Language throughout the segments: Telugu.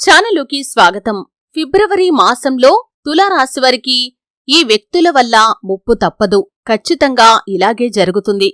ఛానలుకి స్వాగతం. ఫిబ్రవరి మాసంలో తులారాశివారికి ఈ వ్యక్తుల వల్ల ముప్పు తప్పదు. ఖచ్చితంగా ఇలాగే జరుగుతుంది.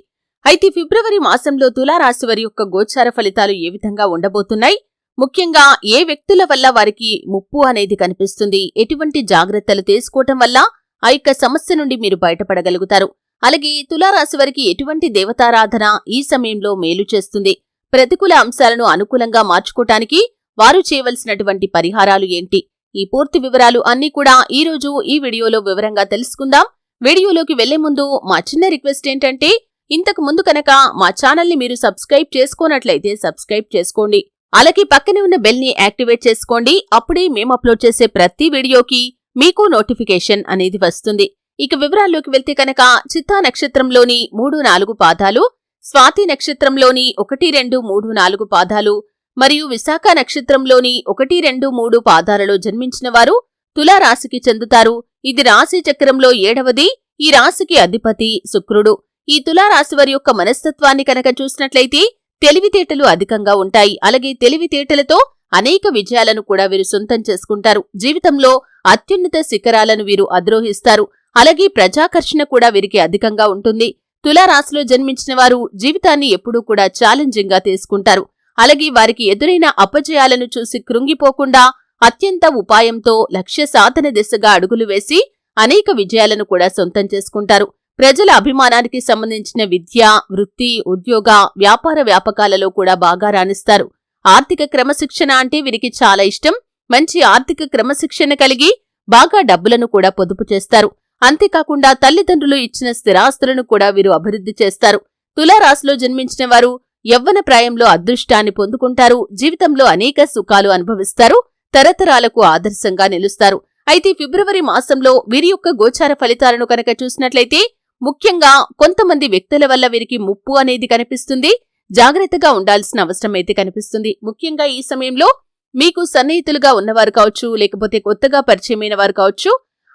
అయితే ఫిబ్రవరి మాసంలో తులారాశివారి యొక్క గోచార ఫలితాలు ఏ విధంగా ఉండబోతున్నాయి? ముఖ్యంగా ఏ వ్యక్తుల వల్ల వారికి ముప్పు అనేది కనిపిస్తుంది? ఎటువంటి జాగ్రత్తలు తీసుకోవటం వల్ల ఆ యొక్క సమస్య నుండి మీరు బయటపడగలుగుతారు. అలాగే తులారాశివారికి ఎటువంటి దేవతారాధన ఈ సమయంలో మేలు చేస్తుంది? ప్రతికూల అంశాలను అనుకూలంగా మార్చుకోటానికి వారు చేయవలసినటువంటి పరిహారాలు ఏంటి? ఈ పూర్తి వివరాలు అన్నీ కూడా ఈ రోజు ఈ వీడియోలో వివరంగా తెలుసుకుందాం. వీడియోలోకి వెళ్ళే ముందు మా చిన్న రిక్వెస్ట్ ఏంటంటే ఇంతకు ముందు కనుక మా ఛానల్ని మీరు సబ్స్క్రైబ్ చేసుకోనట్లయితే సబ్స్క్రైబ్ చేసుకోండి. అలాగే పక్కనే ఉన్న బెల్ని యాక్టివేట్ చేసుకోండి. అప్పుడే మేము అప్లోడ్ చేసే ప్రతి వీడియోకి మీకు నోటిఫికేషన్ అనేది వస్తుంది. ఇక వివరాల్లోకి వెళ్తే కనుక చిత్తా నక్షత్రంలోని మూడు నాలుగు పాదాలు స్వాతి నక్షత్రంలోని ఒకటి రెండు మూడు నాలుగు పాదాలు మరియు విశాఖ నక్షత్రంలోని ఒకటి రెండు మూడు పాదాలలో జన్మించిన వారు తులారాశికి చెందుతారు. ఇది రాశి చక్రంలో ఏడవది. ఈ రాశికి అధిపతి శుక్రుడు. ఈ తులారాశి వారి యొక్క మనస్తత్వాన్ని కనుక చూసినట్లయితే తెలివితేటలు అధికంగా ఉంటాయి. అలాగే తెలివితేటలతో అనేక విజయాలను కూడా వీరు సొంతం చేసుకుంటారు. జీవితంలో అత్యున్నత శిఖరాలను వీరు అధిరోహిస్తారు. అలాగే ప్రజాకర్షణ కూడా వీరికి అధికంగా ఉంటుంది. తులారాశిలో జన్మించిన వారు జీవితాన్ని ఎప్పుడూ కూడా ఛాలెంజింగ్గా తీసుకుంటారు. అలాగే వారికి ఎదురైన అపజయాలను చూసి కృంగిపోకుండా అత్యంత ఉపాయంతో లక్ష్య సాధన దిశగా అడుగులు వేసి అనేక విజయాలను కూడా సొంతం చేసుకుంటారు. ప్రజల అభిమానానికి సంబంధించిన విద్య వృత్తి ఉద్యోగ వ్యాపార వ్యాపకాలలో కూడా బాగా రాణిస్తారు. ఆర్థిక క్రమశిక్షణ అంటే వీరికి చాలా ఇష్టం. మంచి ఆర్థిక క్రమశిక్షణ కలిగి బాగా డబ్బులను కూడా పొదుపు చేస్తారు. అంతేకాకుండా తల్లిదండ్రులు ఇచ్చిన స్థిరాస్తులను కూడా వీరు అభివృద్ధి చేస్తారు. తులారాశిలో జన్మించిన వారు యవ్వన ప్రాయంలో అదృష్టాన్ని పొందుకుంటారు జీవితంలో అనేక సుఖాలు అనుభవిస్తారు తరతరాలకు ఆదర్శంగా నిలుస్తారు. అయితే ఫిబ్రవరి మాసంలో వీరి యొక్క గోచార ఫలితాలను కనుక చూసినట్లయితే ముఖ్యంగా కొంతమంది వ్యక్తుల వల్ల వీరికి ముప్పు అనేది కనిపిస్తుంది జాగ్రత్తగా ఉండాల్సిన అవసరం అయితే కనిపిస్తుంది. ముఖ్యంగా ఈ సమయంలో మీకు సన్నిహితులుగా ఉన్నవారు కావచ్చు లేకపోతే కొత్తగా పరిచయమైన వారు కావచ్చు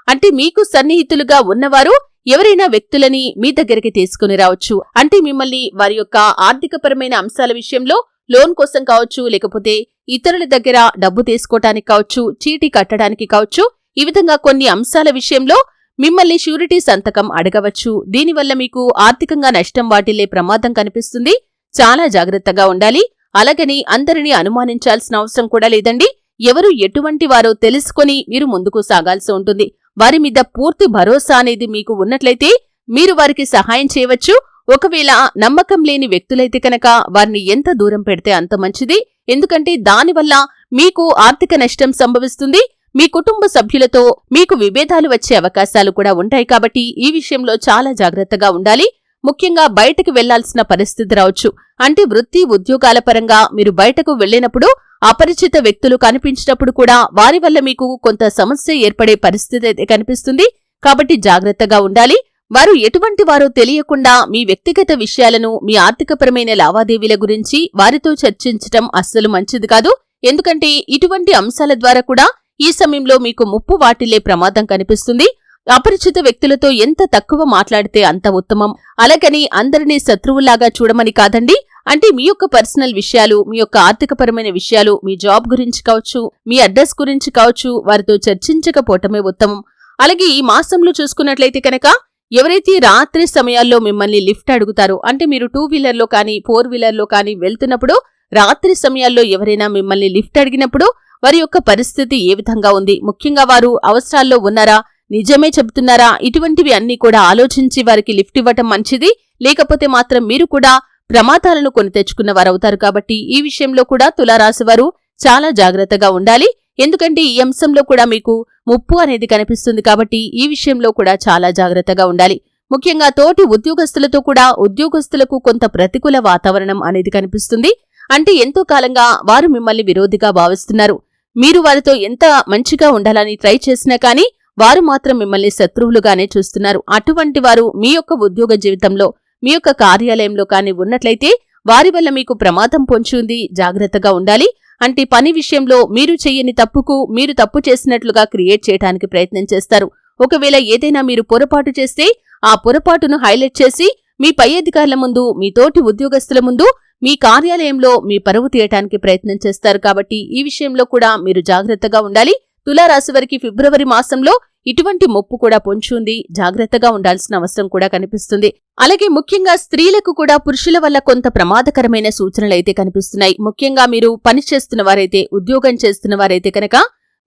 అంటే మీకు సన్నిహితులుగా ఉన్నవారు ఎవరైనా వ్యక్తులని మీ దగ్గరికి తీసుకుని రావచ్చు. అంటే మిమ్మల్ని వారి యొక్క ఆర్థికపరమైన అంశాల విషయంలో లోన్ కోసం కావచ్చు లేకపోతే ఇతరుల దగ్గర డబ్బు తీసుకోవటానికి కావచ్చు చీటీ కట్టడానికి కావచ్చు ఈ విధంగా కొన్ని అంశాల విషయంలో మిమ్మల్ని షూరిటీ సంతకం అడగవచ్చు. దీనివల్ల మీకు ఆర్థికంగా నష్టం వాటిల్లే ప్రమాదం కనిపిస్తుంది. చాలా జాగ్రత్తగా ఉండాలి. అలాగని అందరినీ అనుమానించాల్సిన అవసరం కూడా లేదండి. ఎవరు ఎటువంటి వారో తెలుసుకొని మీరు ముందుకు సాగాల్సి ఉంటుంది. వారి మీద పూర్తి భరోసా అనేది మీకు ఉన్నట్లయితే మీరు వారికి సహాయం చేయవచ్చు. ఒకవేళ నమ్మకం లేని వ్యక్తులైతే కనుక వారిని ఎంత దూరం పెడితే అంత మంచిది. ఎందుకంటే దానివల్ల మీకు ఆర్థిక నష్టం సంభవిస్తుంది. మీ కుటుంబ సభ్యులతో మీకు విభేదాలు వచ్చే అవకాశాలు కూడా ఉంటాయి కాబట్టి ఈ విషయంలో చాలా జాగ్రత్తగా ఉండాలి. ముఖ్యంగా బయటకు వెళ్ళాల్సిన పరిస్థితి రావచ్చు. అంటే వృత్తి ఉద్యోగాల పరంగా మీరు బయటకు వెళ్ళినప్పుడు అపరిచిత వ్యక్తులు కనిపించినప్పుడు కూడా వారి వల్ల మీకు కొంత సమస్య ఏర్పడే పరిస్థితి అయితే కనిపిస్తుంది. కాబట్టి జాగ్రత్తగా ఉండాలి. వారు ఎటువంటి వారో తెలియకుండా మీ వ్యక్తిగత విషయాలను మీ ఆర్థికపరమైన లావాదేవీల గురించి వారితో చర్చించటం అస్సలు మంచిది కాదు. ఎందుకంటే ఇటువంటి అంశాల ద్వారా కూడా ఈ సమయంలో మీకు ముప్పు వాటిల్లే ప్రమాదం కనిపిస్తుంది. అపరిచిత వ్యక్తులతో ఎంత తక్కువ మాట్లాడితే అంత ఉత్తమం. అలాగని అందరినీ శత్రువులాగా చూడమని కాదండి. అంటే మీ యొక్క పర్సనల్ విషయాలు మీ యొక్క ఆర్థికపరమైన విషయాలు మీ జాబ్ గురించి కావచ్చు మీ అడ్రస్ గురించి కావచ్చు వారితో చర్చించకపోవటమే ఉత్తమం. అలాగే ఈ మాసంలో చూసుకున్నట్లయితే కనుక ఎవరైతే రాత్రి సమయాల్లో మిమ్మల్ని లిఫ్ట్ అడుగుతారో అంటే మీరు టూ వీలర్లో కానీ ఫోర్ వీలర్లో కానీ వెళ్తున్నప్పుడు రాత్రి సమయాల్లో ఎవరైనా మిమ్మల్ని లిఫ్ట్ అడిగినప్పుడు వారి యొక్క పరిస్థితి ఏ విధంగా ఉంది? ముఖ్యంగా వారు అవసరాల్లో ఉన్నారా? నిజమే చెబుతున్నారా? ఇటువంటివి అన్నీ కూడా ఆలోచించి వారికి లిఫ్ట్ ఇవ్వటం మంచిది. లేకపోతే మాత్రం మీరు కూడా ప్రమాదాలను కొని తెచ్చుకున్న వారవుతారు కాబట్టి ఈ విషయంలో కూడా తులారాశివారు చాలా జాగ్రత్తగా ఉండాలి. ఎందుకంటే ఈ అంశంలో కూడా మీకు ముప్పు అనేది కనిపిస్తుంది కాబట్టి ఈ విషయంలో కూడా చాలా జాగ్రత్తగా ఉండాలి. ముఖ్యంగా తోటి ఉద్యోగస్తులతో కూడా ఉద్యోగస్తులకు కొంత ప్రతికూల వాతావరణం అనేది కనిపిస్తుంది. అంటే ఎంతో కాలంగా వారు మిమ్మల్ని విరోధిగా భావిస్తున్నారు. మీరు వారితో ఎంత మంచిగా ఉండాలని ట్రై చేసినా కానీ వారు మాత్రం మిమ్మల్ని శత్రువులుగానే చూస్తున్నారు. అటువంటి వారు మీ యొక్క ఉద్యోగ జీవితంలో మీ యొక్క కార్యాలయంలో కానీ ఉన్నట్లయితే వారి వల్ల మీకు ప్రమాదం పొంచుంది. జాగ్రత్తగా ఉండాలి. అంటే పని విషయంలో మీరు చెయ్యని తప్పుకు మీరు తప్పు చేసినట్లుగా క్రియేట్ చేయడానికి ప్రయత్నం చేస్తారు. ఒకవేళ ఏదైనా మీరు పొరపాటు చేస్తే ఆ పొరపాటును హైలైట్ చేసి మీ పై అధికారుల ముందు మీ తోటి ఉద్యోగస్తుల ముందు మీ కార్యాలయంలో మీ పరువు తీయటానికి ప్రయత్నం చేస్తారు. కాబట్టి ఈ విషయంలో కూడా మీరు జాగ్రత్తగా ఉండాలి. తులారాశి వారికి ఫిబ్రవరి మాసంలో ఇటువంటి ముప్పు కూడా పొంచుంది. ఉంది జాగ్రత్తగా ఉండాల్సిన అవసరం కూడా కనిపిస్తుంది. అలాగే ముఖ్యంగా స్త్రీలకు కూడా పురుషుల వల్ల కొంత ప్రమాదకరమైన సూచనలు అయితే కనిపిస్తున్నాయి. ముఖ్యంగా మీరు పని చేస్తున్న వారైతే ఉద్యోగం చేస్తున్న వారైతే కనుక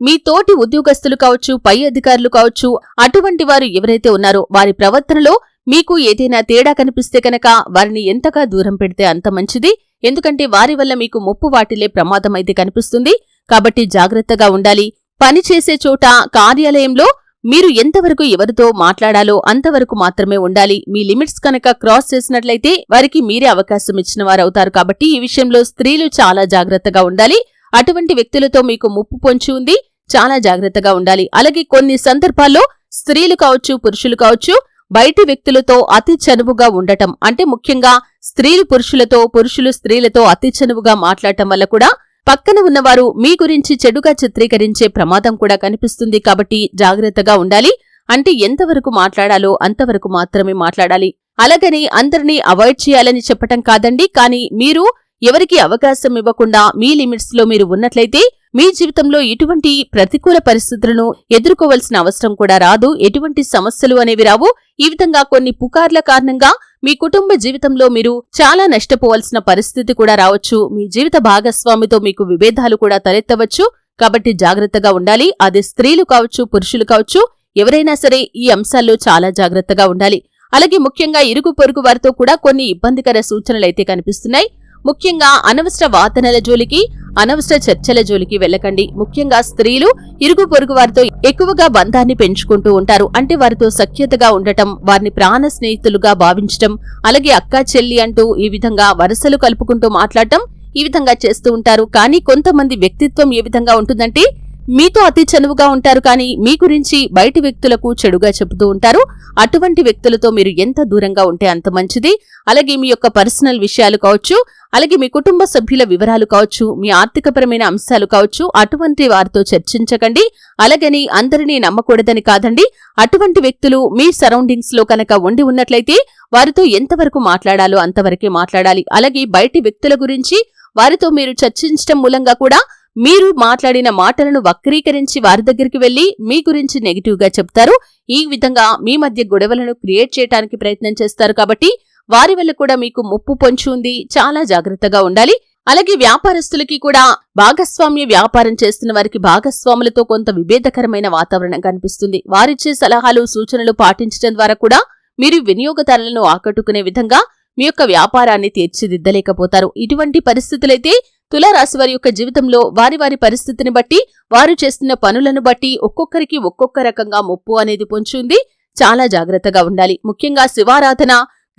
మీ తోటి ఉద్యోగస్తులు కావచ్చు పై అధికారులు కావచ్చు అటువంటి వారు ఎవరైతే ఉన్నారో వారి ప్రవర్తనలో మీకు ఏదైనా తేడా కనిపిస్తే కనుక వారిని ఎంతగా దూరం పెడితే అంత మంచిది. ఎందుకంటే వారి వల్ల మీకు ముప్పు వాటిల్లే ప్రమాదం అయితే కనిపిస్తుంది. కాబట్టి జాగ్రత్తగా ఉండాలి. పని చేసే చోట కార్యాలయంలో మీరు ఎంతవరకు ఎవరితో మాట్లాడాలో అంతవరకు మాత్రమే ఉండాలి. మీ లిమిట్స్ కనుక క్రాస్ చేసినట్లయితే వారికి మీరే అవకాశం ఇచ్చిన వారవుతారు కాబట్టి ఈ విషయంలో స్త్రీలు చాలా జాగ్రత్తగా ఉండాలి. అటువంటి వ్యక్తులతో మీకు ముప్పు పొంచి ఉంది. చాలా జాగ్రత్తగా ఉండాలి. అలాగే కొన్ని సందర్భాల్లో స్త్రీలు కావచ్చు పురుషులు కావచ్చు బయటి వ్యక్తులతో అతి చనువుగా ఉండటం. అంటే ముఖ్యంగా స్త్రీలు పురుషులతో పురుషులు స్త్రీలతో అతి చనువుగా మాట్లాడటం వల్ల కూడా పక్కన ఉన్నవారు మీ గురించి చెడుగా చిత్రీకరించే ప్రమాదం కూడా కనిపిస్తుంది కాబట్టి జాగ్రత్తగా ఉండాలి. అంటే ఎంతవరకు మాట్లాడాలో అంతవరకు మాత్రమే మాట్లాడాలి. అలాగని అందరినీ అవాయిడ్ చేయాలని చెప్పటం కాదండి. కానీ మీరు ఎవరికి అవకాశం ఇవ్వకుండా మీ లిమిట్స్లో మీరు ఉన్నట్లయితే మీ జీవితంలో ఎటువంటి ప్రతికూల పరిస్థితులను ఎదుర్కోవలసిన అవసరం కూడా రాదు. ఎటువంటి సమస్యలు అనేవి రావు. ఈ విధంగా కొన్ని పుకార్ల కారణంగా మీ కుటుంబ జీవితంలో మీరు చాలా నష్టపోవలసిన పరిస్థితి కూడా రావచ్చు. మీ జీవిత భాగస్వామితో మీకు విభేదాలు కూడా తలెత్తవచ్చు. కాబట్టి జాగ్రత్తగా ఉండాలి. అది స్త్రీలు కావచ్చు పురుషులు కావచ్చు ఎవరైనా సరే ఈ అంశాల్లో చాలా జాగ్రత్తగా ఉండాలి. అలాగే ముఖ్యంగా ఇరుగు పొరుగు వారితో కూడా కొన్ని ఇబ్బందికర సూచనలు అయితే కనిపిస్తున్నాయి. ముఖ్యంగా అనవసర వాదనల జోలికి అనవసర చర్చల జోలికి వెళ్ళకండి. ముఖ్యంగా స్త్రీలు ఇరుగు పొరుగు వారితో ఎక్కువగా బంధాన్ని పెంచుకుంటూ ఉంటారు. అంటే వారితో సఖ్యతగా ఉండటం వారిని ప్రాణ స్నేహితులుగా భావించటం అలాగే అక్కా చెల్లి అంటూ ఈ విధంగా వరసలు కలుపుకుంటూ మాట్లాడటం ఈ విధంగా చేస్తూ ఉంటారు. కానీ కొంతమంది వ్యక్తిత్వం ఏ విధంగా ఉంటుందంటే మీతో అతి చనువుగా ఉంటారు కానీ మీ గురించి బయటి వ్యక్తులకు చెడుగా చెబుతూ ఉంటారు. అటువంటి వ్యక్తులతో మీరు ఎంత దూరంగా ఉంటే అంత మంచిది. అలాగే మీ యొక్క పర్సనల్ విషయాలు కావచ్చు అలాగే మీ కుటుంబ సభ్యుల వివరాలు కావచ్చు మీ ఆర్థికపరమైన అంశాలు కావచ్చు అటువంటి వారితో చర్చించకండి. అలాగని అందరినీ నమ్మకూడదని కాదండి. అటువంటి వ్యక్తులు మీ సరౌండింగ్స్లో కనుక ఉండి ఉన్నట్లయితే వారితో ఎంతవరకు మాట్లాడాలో అంతవరకే మాట్లాడాలి. అలాగే బయటి వ్యక్తుల గురించి వారితో మీరు చర్చించడం మూలంగా కూడా మీరు మాట్లాడిన మాటలను వక్రీకరించి వారి దగ్గరికి వెళ్ళి మీ గురించి నెగిటివ్గా చెప్తారు. ఈ విధంగా మీ మధ్య గొడవలను క్రియేట్ చేయడానికి ప్రయత్నం చేస్తారు కాబట్టి వారి వల్ల కూడా మీకు ముప్పు పొంచి ఉంది. చాలా జాగ్రత్తగా ఉండాలి. అలాగే వ్యాపారస్తులకి కూడా భాగస్వామ్య వ్యాపారం చేస్తున్న వారికి భాగస్వాములతో కొంత విభేదకరమైన వాతావరణం కనిపిస్తుంది. వారిచ్చే సలహాలు సూచనలు పాటించడం ద్వారా కూడా మీరు వినియోగదారులను ఆకట్టుకునే విధంగా మీ యొక్క వ్యాపారాన్ని తీర్చిదిద్దలేకపోతారు. ఇటువంటి పరిస్థితులైతే తులారాశి వారి యొక్క జీవితంలో వారి వారి పరిస్థితిని బట్టి వారు చేస్తున్న పనులను బట్టి ఒక్కొక్కరికి ఒక్కొక్క రకంగా ముప్పు అనేది పొంచుంది. చాలా జాగ్రత్తగా ఉండాలి. ముఖ్యంగా శివారాధన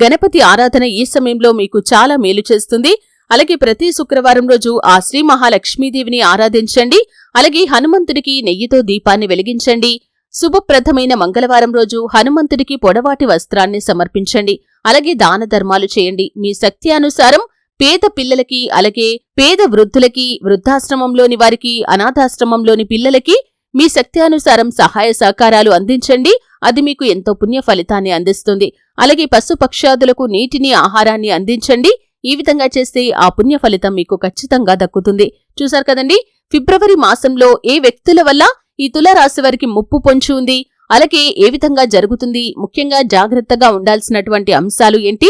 గణపతి ఆరాధన ఈ సమయంలో మీకు చాలా మేలు చేస్తుంది. అలాగే ప్రతి శుక్రవారం రోజు ఆ శ్రీ మహాలక్ష్మీదేవిని ఆరాధించండి. అలాగే హనుమంతుడికి నెయ్యితో దీపాన్ని వెలిగించండి. శుభప్రదమైన మంగళవారం రోజు హనుమంతుడికి పొడవాటి వస్త్రాన్ని సమర్పించండి. అలాగే దాన ధర్మాలు చేయండి. మీ శక్తి అనుసారం పేద పిల్లలకి అలాగే పేద వృద్ధులకి వృద్ధాశ్రమంలోని వారికి అనాథాశ్రమంలోని పిల్లలకి మీ శక్త్యానుసారం సహాయ సహకారాలు అందించండి. అది మీకు ఎంతో పుణ్య ఫలితాన్ని అందిస్తుంది. అలాగే పశుపక్షాదులకు నీటిని ఆహారాన్ని అందించండి. ఈ విధంగా చేస్తే ఆ పుణ్య ఫలితం మీకు ఖచ్చితంగా దక్కుతుంది. చూశారు కదండి? ఫిబ్రవరి మాసంలో ఏ వ్యక్తుల వల్ల ఈ తులారాశి వారికి ముప్పు పొంచి ఉంది? అలాగే ఏ విధంగా జరుగుతుంది? ముఖ్యంగా జాగ్రత్తగా ఉండాల్సినటువంటి అంశాలు ఏంటి?